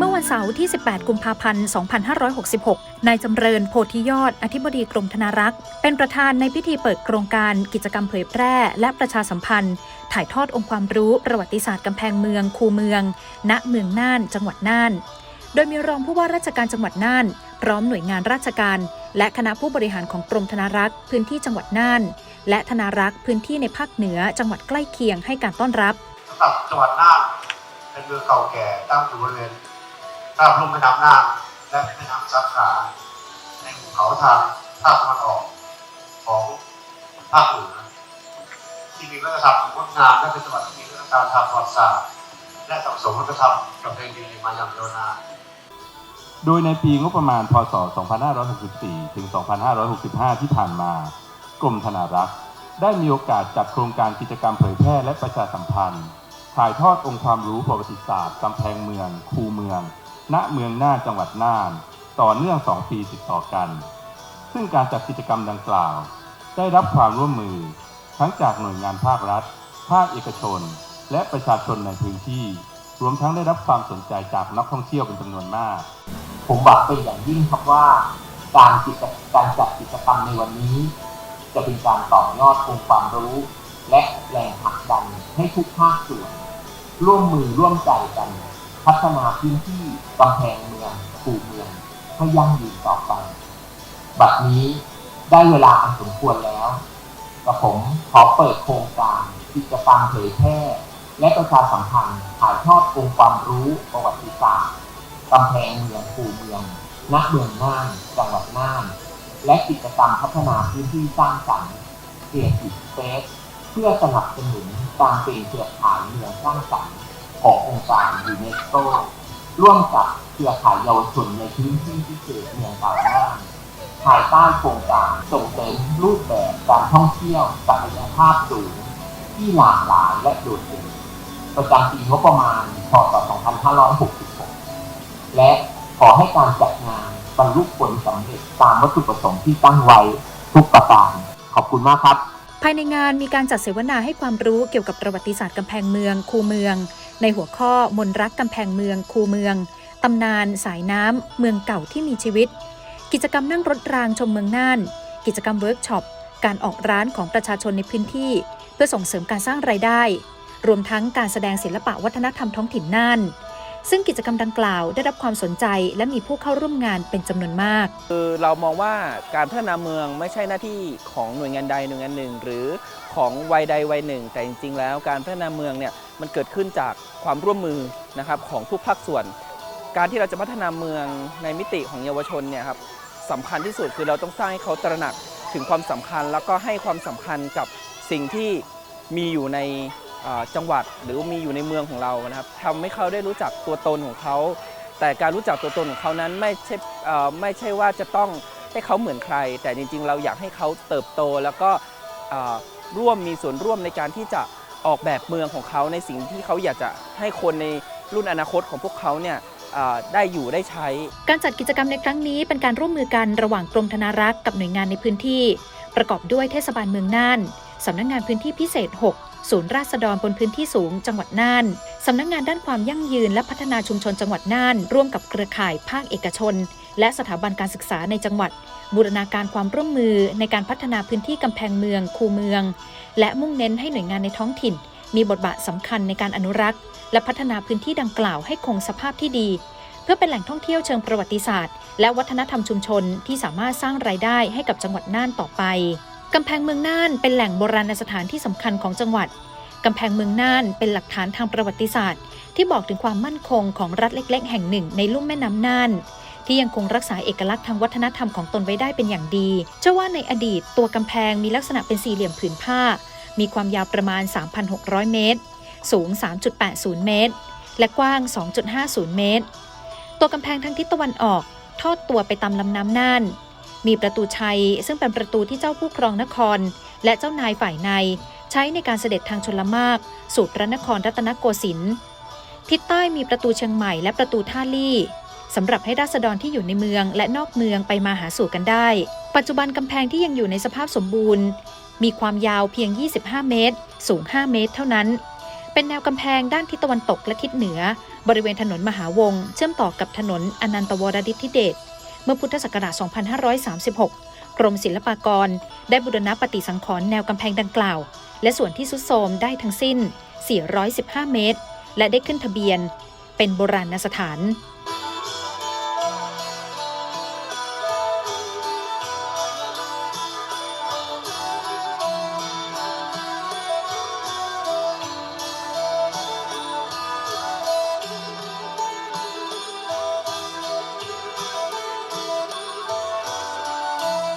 เมื่อวันเสาร์ที่ 18 กุมภาพันธ์ 2566 นายจำเริญโพธิยอด อธิบดีกรมธนารักษ์ เป็นประธานในพิธีเปิดโครงการกิจกรรมเผยแพร่ และประชาสัมพันธ์ ถ่ายทอดองค์ความรู้ประวัติศาสตร์กำแพงเมือง คูเมือง ณ เมืองน่าน จังหวัดน่าน โดยมีรองผู้ว่าราชการจังหวัดน่าน พร้อมหน่วยงานราชการ และคณะผู้บริหารของกรมธนารักษ์ พื้นที่จังหวัดน่าน และธนารักษ์พื้นที่ในภาคเหนือ จังหวัดใกล้เคียงให้การต้อนรับสำหรับจังหวัดน่านเป็นเมืองเก่าแก่ตั้งอยู่บริเวณ ข้ามลุ่มแม่น้ำน่านและแม่น้ำสาขาในภูเขาทางภาคตะวันออกของภาคเหนือที่มีวัฒนธรรมงดงามและเป็นจังหวัดที่มีวัฒนธรรมทางประวัติศาสตร์และสังสมวัฒนธรรมประเพณีมาอย่างยาวนานโดยในปีงบประมาณ พศ 2564 ถึง 2565 ที่ผ่านมา กรมธนารักษ์ ได้มีโอกาสจัดโครงการกิจกรรมเผยแพร่และประชาสัมพันธ์ ถ่ายทอดองค์ความรู้ประวัติศาสตร์กำแพงเมือง คูเมือง ณเมืองน่านจังหวัดน่าน ต่อเนื่อง 2 ปีติดต่อกัน ซึ่งการจัดกิจกรรมดังกล่าว ได้รับความร่วมมือ ทั้งจากหน่วยงานภาครัฐ ภาคเอกชน และประชาชนในพื้นที่ รวมทั้งได้รับความสนใจจากนักท่องเที่ยวเป็นจำนวนมาก ผมหวังเป็นอย่างยิ่งครับว่า การกิจการจัดกิจกรรมในวันนี้ จะเป็นการต่อยอดองค์ความรู้ และแรงผลักดันให้ทุกภาคส่วนร่วมมือร่วมใจกัน พัฒนาพื้นที่กำแพงเมืองคูเมืองให้ยั่งยืนต่อไป บัดนี้ได้เวลาอันสมควรแล้วกับผมขอเปิดโครงการกิจกรรมเผยแพร่และประชาสัมพันธ์ถ่ายทอดองค์ความรู้ประวัติศาสตร์กำแพงเมืองคูเมืองณเมืองน่านจังหวัดน่าน และกิจกรรมพัฒนาพื้นที่สร้างสรรค์เกียรติสเปซเพื่อสนับสนุนการเป็นเครือข่ายเมืองสร้างสรรค์ ขององค์การยูเนสโกร่วมกับเครือข่ายเยาวชนในพื้นที่พิเศษเมืองเก่าน่านภายใต้โครงการส่งเสริมรูปแบบการท่องเที่ยวศักยภาพสูง ที่หลากหลายและโดดเด่นประจำปีงบประมาณพศ 2566 และขอให้การจัดงานบรรลุผลสำเร็จตามวัตถุประสงค์ที่ตั้งไว้ทุกประการ ขอบคุณมากครับ ภายในงานมีการจัดเสวนาให้ความรู้เกี่ยวกับประวัติศาสตร์กำแพงเมือง คูเมือง ในหัวข้อมนรักกำแพงเมือง คูเมือง ตำนาน สายน้ำ เมืองเก่าที่มีชีวิต กิจกรรมนั่งรถรางชมเมืองน่าน กิจกรรมเวิร์กช็อป การออกร้านของประชาชนในพื้นที่ เพื่อส่งเสริมการสร้างรายได้ รวมทั้งการแสดงศิลปะวัฒนธรรมท้องถิ่นน่าน ซึ่งกิจกรรมดังกล่าวได้รับความสนใจ และมีผู้เข้าร่วมงานเป็นจำนวนมาก คือเรามองว่าการพัฒนาเมืองไม่ใช่หน้าที่ของหน่วยงานใดหน่วยงานหนึ่ง หรือของวัยใดวัยหนึ่ง แต่จริง ๆ แล้วการพัฒนาเมืองเนี่ยมันเกิดขึ้นจากความร่วมมือนะครับของทุกภาคส่วน การที่เราจะพัฒนาเมืองในมิติของเยาวชนเนี่ยครับสำคัญที่สุดคือเราต้องสร้างให้เขาตระหนักถึงความสำคัญ แล้วก็ให้ความสำคัญกับสิ่งที่มีอยู่ใน จังหวัดหรือมีอยู่ในเมืองของเรานะครับทำให้เขาได้รู้จักตัวตนของเขา แต่การรู้จักตัวตนของเขานั้นไม่ใช่ไม่ใช่ว่าจะต้องให้เขาเหมือนใคร แต่จริง ๆ เราอยากให้เขาเติบโตแล้วก็ร่วมมีส่วนร่วมในการที่จะออกแบบเมืองของเขาในสิ่งที่เขาอยากจะให้คนในรุ่นอนาคตของพวกเขาเนี่ยได้อยู่ได้ใช้ การจัดกิจกรรมในครั้งนี้เป็นการร่วมมือกันระหว่างกรมธนารักษ์กับหน่วยงานในพื้นที่ ประกอบด้วยเทศบาลเมืองน่านสำนักงานพื้นที่พิเศษ 6 ศูนย์ราษฎรบนพื้นที่สูงจังหวัดน่าน สำนักงานด้านความยั่งยืนและพัฒนาชุมชนจังหวัดน่าน ร่วมกับเครือข่ายภาคเอกชน และสถาบันการศึกษาในจังหวัด บูรณาการความร่วมมือในการพัฒนาพื้นที่กำแพงเมือง คูเมือง และมุ่งเน้นให้หน่วยงานในท้องถิ่น มีบทบาทสำคัญในการอนุรักษ์ และพัฒนาพื้นที่ดังกล่าวให้คงสภาพที่ดี เพื่อเป็นแหล่งท่องเที่ยวเชิงประวัติศาสตร์ และวัฒนธรรมชุมชนที่สามารถสร้างรายได้ให้กับจังหวัดน่านต่อไป กำแพงเมืองน่านเป็นแหล่งโบราณสถานที่สำคัญของจังหวัด กำแพงเมืองน่านเป็นหลักฐานทางประวัติศาสตร์ ที่บอกถึงความมั่นคงของรัฐเล็ก ๆ แห่งหนึ่งในลุ่มแม่น้ำน่าน ที่ยังคงรักษาเอกลักษณ์ทางวัฒนธรรมของตนไว้ได้เป็นอย่างดีเชื่อว่าในอดีตตัวกำแพงมีลักษณะเป็นสี่เหลี่ยมผืนผ้า มีความยาวประมาณ 3,600 เมตร สูง 3.80 เมตร และกว้าง 2.50 เมตร ตัวกำแพงทางทิศตะวันออก ทอดตัวไปตามลำน้ำน่าน มีประตูชัย ซึ่งเป็นประตูที่เจ้าผู้ครองนคร และเจ้านายฝ่ายใน ใช้ในการเสด็จทางชนลมากสู่พระนครรัตนโกสินทร์ทิศใต้มีประตูเชียงใหม่และประตูท่าลี่สำหรับให้ราษฎรที่อยู่ในเมืองและนอกเมืองไปมาหาสู่กันได้ ปัจจุบันกำแพงที่ยังอยู่ในสภาพสมบูรณ์ มีความยาวเพียง 25 เมตร สูง 5 เมตร เท่านั้น เป็นแนวกำแพงด้านทิศตะวันตกและทิศเหนือ บริเวณถนนมหาวง เชื่อมต่อกับถนนอนันตวรดิธิเดช มื่อพุทธศักราช 2536 กรมศิลปากร ได้บูรณะปฏิสังขรณ์แนวกำแพงดังกล่าว และส่วนที่สุดโทมได้ทั้งสิ้น 415 เมตร และได้ขึ้นทะเบียน เป็นโบราณสถาน